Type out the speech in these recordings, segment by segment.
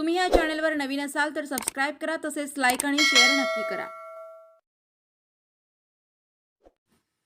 तुम्ही या चॅनलवर नवीन असाल तर सबस्क्राईब करा तसेच लाईक आणि शेअर नक्की करा.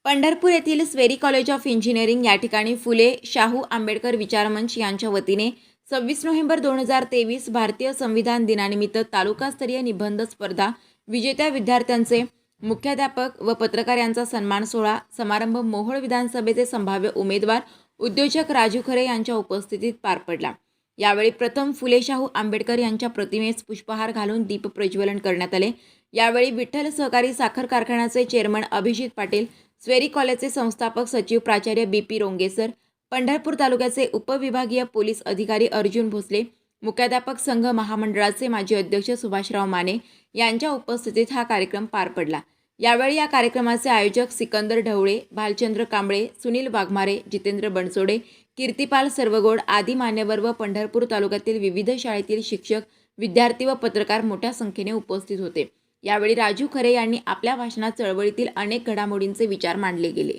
पंढरपूर येथील स्वेरी कॉलेज ऑफ इंजिनिअरिंग या ठिकाणी फुले शाहू आंबेडकर विचारमंच यांच्या वतीने सव्वीस नोव्हेंबर दोन हजार तेवीस भारतीय संविधान दिनानिमित्त तालुकास्तरीय निबंध स्पर्धा विजेत्या विद्यार्थ्यांचे मुख्याध्यापक व पत्रकार यांचा सन्मान सोहळा समारंभ मोहोळ विधानसभेचे संभाव्य उमेदवार उद्योजक राजू खरे यांच्या उपस्थितीत पार पडला. यावेळी प्रथम फुले शाहू आंबेडकर यांच्या प्रतिमेस पुष्पहार घालून दीप प्रज्वलन करण्यात आले. यावेळी विठ्ठल सहकारी साखर कारखान्याचे चेअरमन अभिजित पाटील स्वेरी कॉलेजचे संस्थापक सचिव प्राचार्य बी पी रोंगेसर पंढरपूर तालुक्याचे उपविभागीय पोलीस अधिकारी अर्जुन भोसले मुख्याध्यापक संघ महामंडळाचे माजी अध्यक्ष सुभाषराव माने यांच्या उपस्थितीत हा कार्यक्रम पार पडला. यावेळी या कार्यक्रमाचे आयोजक सिकंदर ढवळे भालचंद्र कांबळे सुनील वाघमारे जितेंद्र बनसोडे कीर्तिपाल सर्वगोड आदी मान्यवर व पंढरपूर तालुक्यातील विविध शाळेतील शिक्षक विद्यार्थी व पत्रकार मोठ्या संख्येने उपस्थित होते. यावेळी राजू खरे यांनी आपल्या भाषणात चळवळीतील अनेक घडामोडींचे विचार मांडले गेले.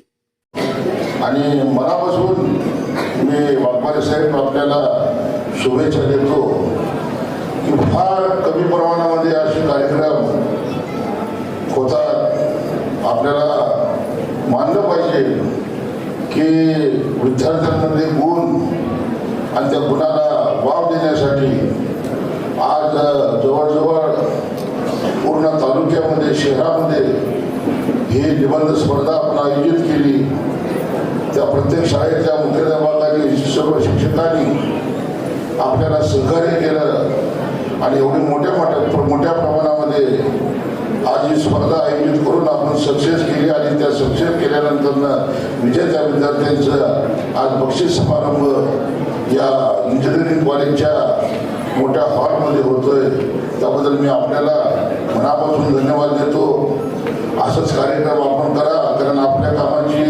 आणि मनापासून मी वाघमारे साहेब आपल्याला शुभेच्छा देतो की फार कमी प्रमाणामध्ये असे कार्यक्रम होतात पाहिजे की विद्यार्थ्यांमध्ये गुण आणि त्या गुणाला वाव देण्यासाठी आज जवळजवळ पूर्ण तालुक्यामध्ये शहरामध्ये ही निबंध स्पर्धा आपण आयोजित केली. त्या प्रत्येक शाळेतल्या मुख्याध्यापकांनी सर्व शिक्षकांनी आपल्याला सहकार्य केलं आणि एवढी मोठ्या मोठ्या मोठ्या प्रमाणामध्ये आज ही स्पर्धा आयोजित करून आपण सक्सेस केली आणि त्या सक्सेस केल्यानंतर विजेत्या विद्यार्थ्यांचं आज बक्षीस समारंभ या इंजिनिअरिंग कॉलेजच्या मोठ्या हॉलमध्ये होतोय. त्याबद्दल मी आपल्याला मनापासून धन्यवाद देतो. असंच कार्यक्रम आपण करा कारण आपल्या कामाची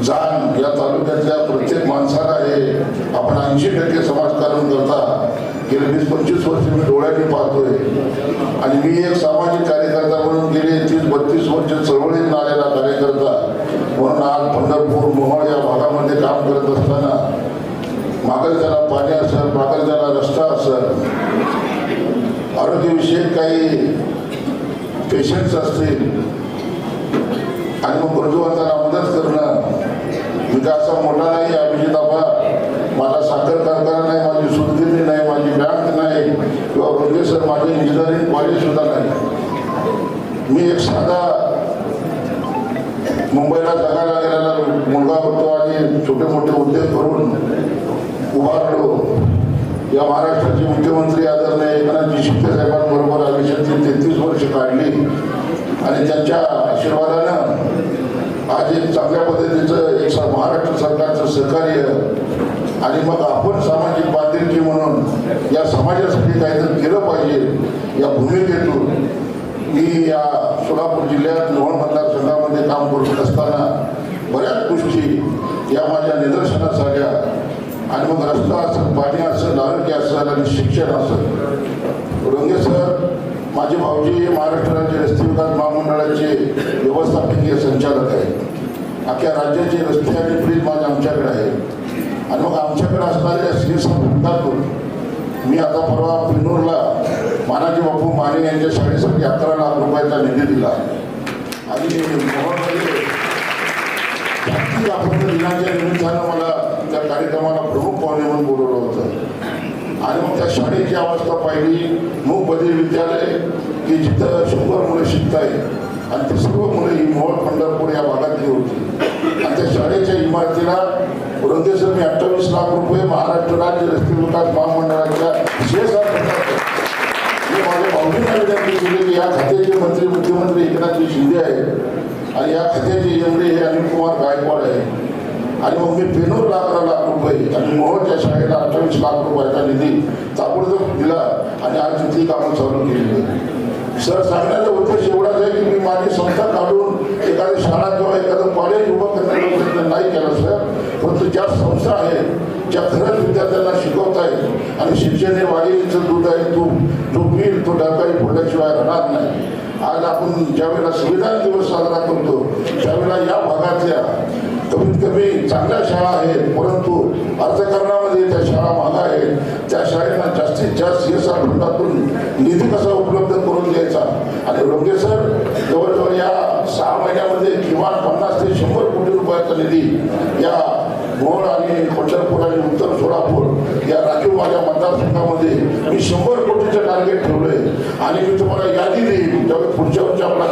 जाण या तालुक्यातल्या प्रत्येक माणसाला आहे. आपण ऐंशी टक्के समाजकारण करता. गेले वीस पंचवीस वर्ष मी डोळ्याने पाहतोय. आणि मी एक सामाजिक कार्यकर्ता म्हणून गेले तीस बत्तीस वर्ष चळवळीत आलेला कार्यकर्ता म्हणून आज पंढरपूर मोहाळ या भागामध्ये काम करत असताना मागल त्याला पाणी असेल मागल त्याला रस्ता असेल आरोग्यविषयक काही पेशंट्स असतील आणि मग गरजूवंतांना मदत करणं मी असा मोठा नाही मी मुंबईला जगायला गेलेला मुलगा होतो आणि छोटे मोठे उद्योग करून उभारलो या महाराष्ट्राचे मुख्यमंत्री आदरणीय एकनाथजी शिंदे साहेबांबरोबर आयुष्यातली तेहतीस वर्ष काढली. आणि त्यांच्या आशीर्वादानं आज एक चांगल्या पद्धतीचं एक महाराष्ट्र सरकारचं सहकार्य आणि मग आपण सामाजिक बांधिलकी म्हणून या समाजासाठी काहीतरी केलं पाहिजे या भूमिकेतून मी या सोलापूर जिल्ह्यात मोहोळ मतदारसंघामध्ये काम करत असताना बऱ्याच गोष्टी या माझ्या निदर्शनास आल्या आणि मग रस्ता असेल पाणी असेल आरोग्य असेल आणि शिक्षण असेल रंगे सर माझे भाऊजी हे महाराष्ट्र राज्य रस्ते विकास महामंडळाचे व्यवस्थापकीय संचालक आहेत. अख्ख्या राज्याचे रस्ते आणि ब्रिज माझे आमच्याकडे आहे आणि मग आमच्याकडे असणाऱ्या श्रीसंतातून मी आता परवा पिनूरला मानाजी बापू माने यांच्या शाळेसाठी अकरा लाख रुपयाचा निधी दिला आणि जागतिक अपंग दिनाच्या निमित्तानं मला त्या कार्यक्रमाला प्रमुख पाहुणे म्हणून बोलवलं होतं. आणि मग त्या शाळेची अवस्था पाहिली. मूक विद्यालय की जिथं शंभर मुलं शिकतायत. आणि ती सर्व मुलं ही मोहोळ पंढरपूर या भागातली होती. आणि त्या शाळेच्या इमारतीला पुरंदेसर मी अठ्ठावीस लाख रुपये महाराष्ट्र राज्य रस्ते विकास महामंडळाच्या शेजात मी माझ्या भाऊजींना विनंती केली की या खात्याचे मंत्री मुख्यमंत्री एकनाथजी शिंदे आहेत. आणि या खात्याचे एमडी हे अनिल कुमार गायकवाड आहे आणि मग मी पेनूरला अकरा लाख रुपये आणि मोहोळच्या शाळेला अठ्ठावीस लाख रुपयाचा निधी ताबडतोब दिला आणि आज तिथली कामं चालू केली. सर सांगण्याचा उद्देश एवढाच आहे की मी माझी संस्था काढून एखादी शाळा किंवा एखादं कॉलेज उभं करण्याचा प्रयत्न नाही केला सर. परंतु ज्या संस्था आहेत ज्या खरंच विद्यार्थी आणि शिक्षण हे वाघिणीचं दूध आहे तो जो पील तो डरकारी फोडल्याशिवाय राहणार नाही. आज आपण ज्यावेळेला संविधान दिवस साजरा करतो त्यावेळेला या भागातल्या कमीत कमी चांगल्या शाळा आहेत परंतु अर्थकारणामध्ये त्या शाळा मागा आहेत. त्या शाळेला जास्तीत जास्त एस आर फंडातून निधी कसा उपलब्ध करून द्यायचा? आणि रोगे सर जवळजवळ या सहा महिन्यामध्ये किमान पन्नास ते शंभर कोटी रुपयाचा निधी या मोहोळ आणि पंढरपूर आणि उत्तर सोलापूर या राखीव माझ्या मतदारसंघामध्ये मी शंभर कोटीचं टार्गेट ठेवलंय. आणि मी तुम्हाला यादी देईन. ज्यावेळी पुढच्या वर्षी आपला